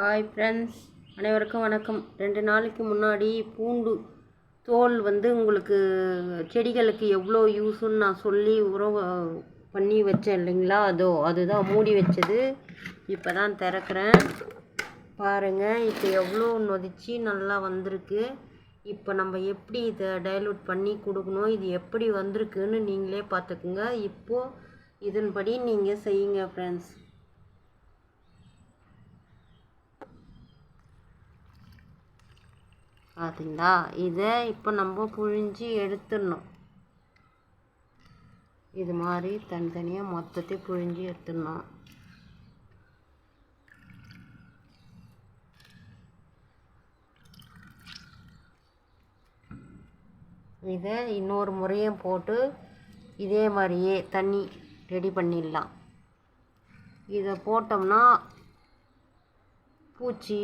Hi friends அனைவருக்கும் வணக்கம். ரெண்டு நாளைக்கு முன்னாடி பூண்டு தோல் வந்து உங்களுக்கு செடிகளுக்கு எவ்வளோ யூஸுன்னு நான் சொல்லி உரம் பண்ணி வச்சேன் இல்லைங்களா? அதோ அதுதான் மூடி வச்சது. இப்போ தான் திறக்கிறேன். பாருங்கள் இப்போ எவ்வளோ நொதிச்சு நல்லா வந்திருக்கு. இப்போ நம்ம எப்படி இதை டைலூட் பண்ணி கொடுக்கணும்? இது எப்படி வந்திருக்குன்னு நீங்களே பார்த்துக்குங்க. இப்போது இதன்படி நீங்கள் செய்யுங்க ஃப்ரெண்ட்ஸ் பார்த்தீங்களா இதை இப்போ நம்ம புழிஞ்சு எடுத்துடணும். இது மாதிரி தனித்தனியாக மொத்தத்தையும் புழிஞ்சு எடுத்துடணும். இதை இன்னொரு முறையும் போட்டு இதே மாதிரியே தண்ணி ரெடி பண்ணிடலாம். இதை போட்டோம்னா பூச்சி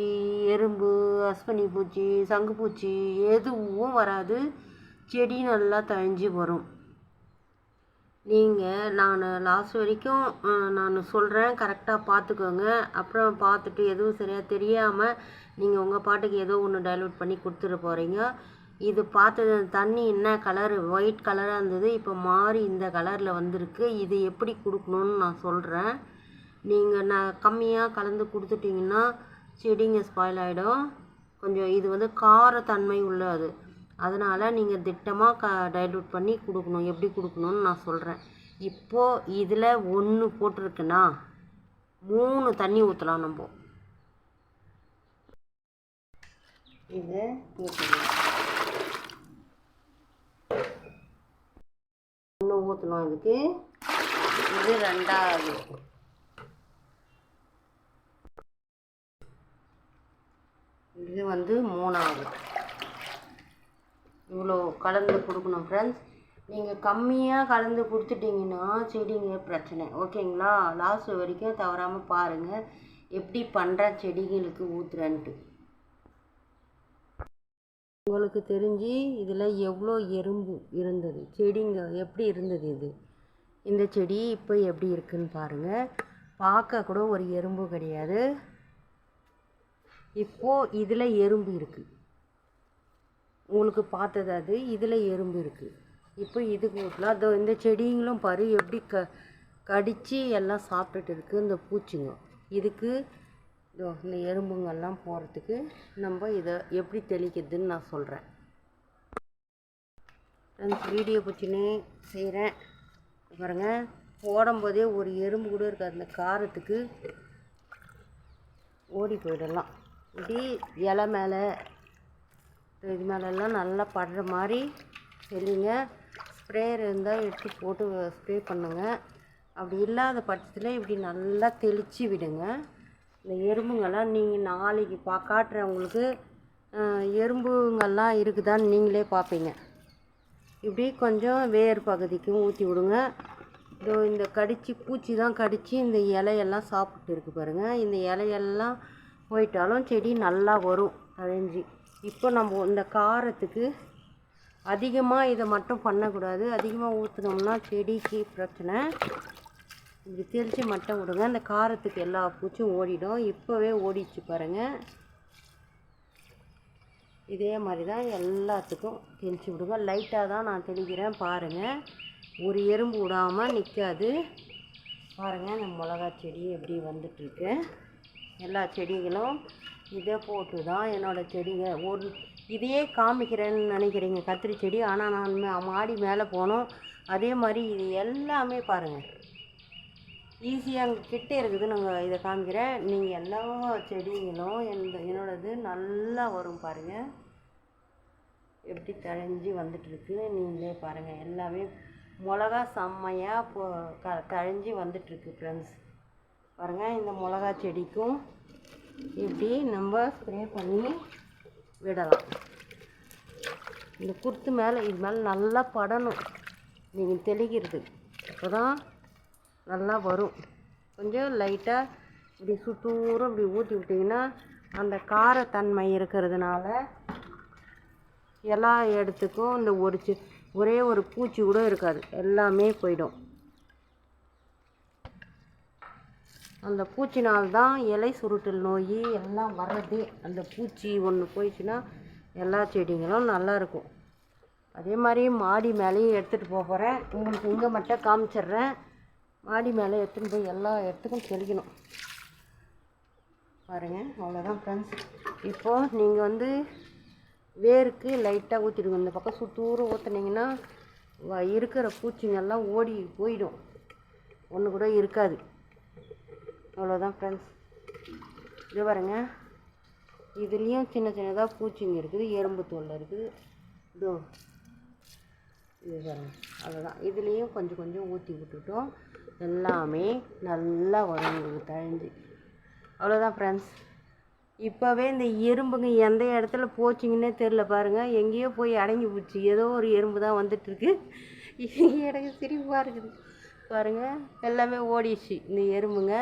எறும்பு அஸ்வினி பூச்சி சங்கு பூச்சி எதுவும் வராது. செடி நல்லா தழிஞ்சு வரும். நீங்கள் நான் லாஸ்ட் வரைக்கும் நான் சொல்கிறேன் கரெக்டாக பார்த்துக்கோங்க அப்புறம் பார்த்துட்டு எதுவும் சரியாக தெரியாமல் நீங்கள் உங்கள் பாட்டுக்கு ஏதோ ஒன்று டைலூட் பண்ணி கொடுத்துட்டு போகிறீங்க இது பார்த்தது தண்ணி என்ன கலரு ஒயிட் கலராக இருந்தது. இப்போ மாறி இந்த கலரில் வந்திருக்கு. இது எப்படி கொடுக்கணுன்னு நான் சொல்கிறேன் நீங்கள் நான் கம்மியாக கலந்து கொடுத்துட்டிங்கன்னா செடிங்க ஸ்பாயில் ஆகிடும் கொஞ்சம் இது வந்து காரத்தன்மை உள்ளது. அதனால் நீங்கள் திட்டமாக க டைலூட் பண்ணி கொடுக்கணும். எப்படி கொடுக்கணுன்னு நான் சொல்கிறேன் இப்போது இதில் ஒன்று போட்டிருக்குன்னா மூணு தண்ணி ஊற்றலாம் நம்ம. இதை ஊற்றணும் ஒன்று ஊற்றணும் இதுக்கு. இது ரெண்டாவது இது வந்து மூணாவது. இவ்வளோ கலந்து கொடுக்கணும் ஃப்ரெண்ட்ஸ் நீங்கள் கம்மியாக கலந்து கொடுத்துட்டிங்கன்னா செடிங்க பிரச்சனை. ஓகேங்களா? லாஸ்ட் வரைக்கும் தவறாமல் பாருங்கள் எப்படி பண்ணுற செடிகளுக்கு ஊற்றுறேன்ட்டு உங்களுக்கு தெரிஞ்சு இதில் எவ்வளோ எறும்பு இருந்தது? செடிங்க எப்படி இருந்தது இது? இந்த செடி இப்போ எப்படி இருக்குன்னு பாருங்கள் பார்க்க கூட ஒரு எறும்பு கிடையாது. இப்போது இதில் எறும்பு இருக்குது உங்களுக்கு பார்த்தது அது இதில் எறும்பு இருக்குது இப்போ இதுக்கு ஊற்றலாம் அதோ இந்த செடிங்களும் பாரு எப்படி க கடித்து எல்லாம் சாப்பிட்டுட்டு இருக்குது இந்த பூச்சிங்க. இதுக்கு இதோ இந்த எறும்புங்கெல்லாம் போகிறதுக்கு நம்ம இதை எப்படி தெளிக்கிறதுன்னு நான் சொல்கிறேன் ஃப்ரெண்ட்ஸ் வீடியோ பிடிச்சின்னு செய்கிறேன் பாருங்கள் போடும்போதே ஒரு எறும்பு கூட இருக்காது. அந்த காரத்துக்கு ஓடி போயிடலாம். இப்படி இலை மேலே. இது மேலெல்லாம் நல்லா படுற மாதிரி தெளிங்க ஸ்ப்ரேயர் இருந்தால் எடுத்து போட்டு ஸ்ப்ரே பண்ணுங்கள் அப்படி இல்லாத பட்சத்தில் இப்படி நல்லா தெளித்து விடுங்க. இந்த எறும்புங்கள்லாம் நீங்கள் நாளைக்கு பா காட்டுறவங்களுக்கு எறும்புங்கள்லாம் இருக்குதான்னு நீங்களே பார்ப்பீங்க இப்படி கொஞ்சம் வேர் பகுதிக்கும் ஊற்றி விடுங்க. இதோ இந்த கடித்து பூச்சி தான் கடித்து இந்த இலையெல்லாம் சாப்பிட்டு இருக்கு பாருங்கள் இந்த இலையெல்லாம் போயிட்டாலும் செடி நல்லா வரும் அழிஞ்சி. இப்போ நம்ம இந்த காரத்துக்கு அதிகமாக இதை மட்டும் பண்ணக்கூடாது. அதிகமாக ஊற்றுனோம்னா செடிக்கு பிரச்சனை. இப்படி தெளித்து மட்டும் விடுங்க. அந்த காரத்துக்கு எல்லா பூச்சும் ஓடிடும். இப்போவே ஓடிச்சு பாருங்கள் இதே மாதிரி தான் எல்லாத்துக்கும் தெளித்து விடுங்க. லைட்டாக தான் நான் தெளிக்கிறேன் பாருங்கள் ஒரு எறும்பு விடாமல் நிற்காது பாருங்கள் இந்த மிளகா செடி எப்படி வந்துட்டுருக்கு. எல்லா செடிகளும் இதை போட்டு தான் என்னோடய செடிங்க. ஒரு இதையே காமிக்கிறேன்னு நினைக்கிறீங்க கத்திரி செடி. ஆனால் நான் மாடி மேலே போனோம். அதே மாதிரி இது எல்லாமே பாருங்கள் ஈஸியாக அங்கே கிட்டே இருக்குது. நாங்கள் இதை காமிக்கிறேன். நீங்கள் எல்லா செடிகளும் எந்த என்னோடது நல்லா வரும் பாருங்கள் எப்படி தழைஞ்சி வந்துட்டுருக்கு நீங்களே பாருங்கள் எல்லாமே மிளகா செம்மையாக போ க தழைஞ்சி வந்துட்டுருக்கு ஃப்ரெண்ட்ஸ் பாருங்கள் இந்த மிளகா செடிக்கும் இப்படி நம்ம ஸ்ப்ரே பண்ணி விடலாம். இந்த குருத்து மேலே இது மேலே நல்லா படணும். நீங்கள் தெளிக்கிறது. அப்போ தான் நல்லா வரும். கொஞ்சம் லைட்டாக இப்படி சுத்தூரம் இப்படி ஊற்றி விட்டிங்கன்னா அந்த காரத்தன்மை இருக்கிறதுனால எல்லா இடத்துக்கும் இந்த ஒரு சி ஒரே ஒரு பூச்சி கூட இருக்காது. எல்லாமே போயிடும். அந்த பூச்சினால் தான் இலை சுருட்டல் நோய் எல்லாம் வர்றது. அந்த பூச்சி ஒன்று போயிடுச்சுன்னா எல்லா செடிங்களும் நல்லா இருக்கும். அதே மாதிரி மாடி மேலேயும் எடுத்துகிட்டு போக போகிறேன் உங்களுக்கு இங்கே மட்டும் காமிச்சிடுறேன். மாடி மேலே எடுத்துகிட்டு போய் எல்லா இடத்துக்கும் தெளிக்கணும். பாருங்கள் அவ்வளோதான் ஃப்ரெண்ட்ஸ் இப்போது நீங்கள் வந்து வேருக்கு லைட்டாக ஊற்றிடுங்க இந்த பக்கம் சுத்தூரம் ஊற்றுனீங்கன்னா வ- இருக்கிற பூச்சிங்கெல்லாம் ஓடி போயிடும். ஒன்று கூட இருக்காது. அவ்வளோதான் ஃப்ரெண்ட்ஸ் இது பாருங்க. இதுலேயும் சின்ன சின்னதாக பூச்சிங்க இருக்குது எறும்பு தோல் இருக்குது. இதோ இது பாருங்க. அவ்வளோதான் இதுலேயும் கொஞ்சம் கொஞ்சம் ஊற்றி விட்டுட்டோம். எல்லாமே நல்லா வரும் உங்களுக்கு தழிஞ்சு. அவ்வளோதான் ஃப்ரெண்ட்ஸ் இப்போவே இந்த எறும்புங்க எந்த இடத்துல போச்சிங்கன்னே தெரில பாருங்கள் எங்கேயோ போய் அடங்கி போச்சு. ஏதோ ஒரு எறும்பு தான் வந்துட்டுருக்கு. எனக்கு சிரிப்பாக இருக்குது. பாருங்கள் எல்லாமே ஓடிடுச்சு இந்த எறும்புங்க.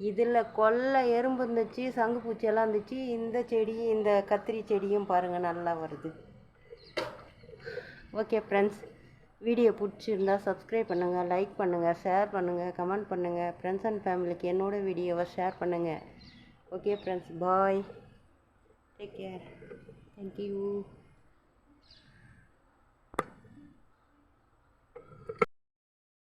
இதில் கொல்லை எறும்பு இருந்துச்சு சங்கு பூச்சியெல்லாம் இருந்துச்சு. இந்த செடி இந்த கத்திரி செடியும் பாருங்கள் நல்லா வருது. ஓகே ஃப்ரெண்ட்ஸ் வீடியோ பிடிச்சிருந்தா சப்ஸ்கிரைப் பண்ணுங்கள் லைக் பண்ணுங்கள் ஷேர் பண்ணுங்கள் கமெண்ட் பண்ணுங்கள் ஃப்ரெண்ட்ஸ் அண்ட் ஃபேமிலிக்கு என்னோடய வீடியோவை ஷேர் பண்ணுங்கள் okay friends bye take care thank you